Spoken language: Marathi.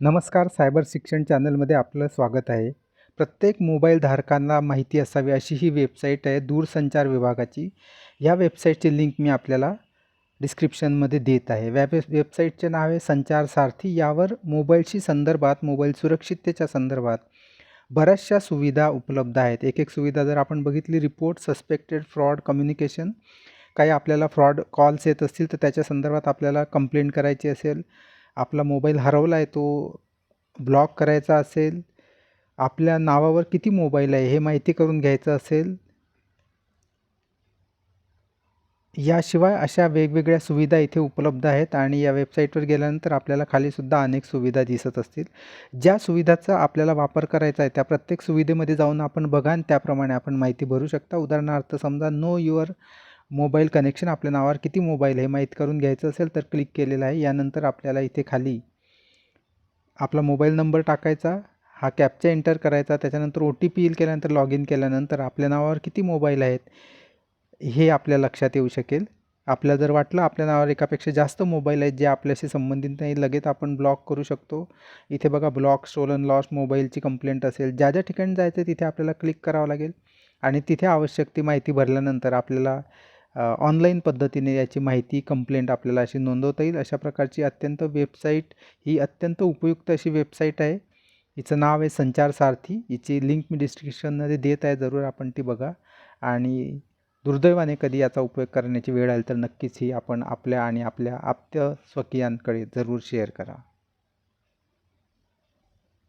नमस्कार सायबर शिक्षण चॅनलमध्ये आपलं स्वागत आहे. प्रत्येक मोबाईल धारकांना माहिती असावी अशी ही वेबसाईट आहे दूरसंचार विभागाची. या वेबसाईटची लिंक मी आपल्याला डिस्क्रिप्शनमध्ये देत आहे. वेब वेबसाईटचे नाव आहे संचार सारथी. यावर मोबाईलशी संदर्भात मोबाईल सुरक्षिततेच्या संदर्भात बऱ्याचशा सुविधा उपलब्ध आहेत. एक एक सुविधा जर आपण बघितली रिपोर्ट सस्पेक्टेड फ्रॉड कम्युनिकेशन काही आपल्याला फ्रॉड कॉल्स येत असतील तर त्याच्या संदर्भात आपल्याला कंप्लेंट करायची असेल आपला मोबाईल हरवला आहे तो ब्लॉक करायचा असेल आपल्या नावावर किती मोबाईल आहे हे माहिती करून घ्यायचं असेल याशिवाय अशा वेगवेगळ्या सुविधा इथे उपलब्ध आहेत आणि या वेबसाईटवर गेल्यानंतर आपल्याला खालीसुद्धा अनेक सुविधा दिसत असतील. ज्या सुविधाचा आपल्याला वापर करायचा आहे त्या प्रत्येक सुविधेमध्ये जाऊन आपण बघा आणि त्याप्रमाणे आपण माहिती भरू शकता. उदाहरणार्थ समजा नो युअर मोबाईल कनेक्शन आपल्या नावावर किती मोबाईल हे माहीत करून घ्यायचं असेल तर क्लिक केलेलं आहे. यानंतर आपल्याला इथे खाली आपला मोबाईल नंबर टाकायचा. हा कॅपचा एंटर करायचा. त्याच्यानंतर ओ टी पी येईल केल्यानंतर लॉग इन केल्यानंतर आपल्या नावावर किती मोबाईल आहेत हे आपल्या लक्षात येऊ शकेल. आपल्याला जर वाटलं आपल्या नावावर एकापेक्षा जास्त मोबाईल आहेत जे आपल्याशी संबंधित नाही लगेच आपण ब्लॉक करू शकतो. इथे बघा ब्लॉक स्टोलन लॉस्ट मोबाईलची कंप्लेंट असेल. ज्या ज्या ठिकाणी जायचं तिथे आपल्याला क्लिक करावं लागेल. आणि तिथे आवश्यक ती माहिती भरल्यानंतर आपल्याला ऑनलाईन पद्धतीने याची माहिती कंप्लेंट आपल्याला अशी नोंदवता येईल. अशा प्रकारची अत्यंत वेबसाईट ही अत्यंत उपयुक्त अशी वेबसाईट आहे. हिचं नाव आहे संचार सारथी. हिची लिंक मी डिस्क्रिप्शनमध्ये देत आहे. जरूर आपण ती बघा. आणि दुर्दैवाने कधी याचा उपयोग करण्याची वेळ आली तर नक्कीच ही आपण आपल्या आणि आपल्या आप्त स्वकीयांकडे जरूर शेअर करा.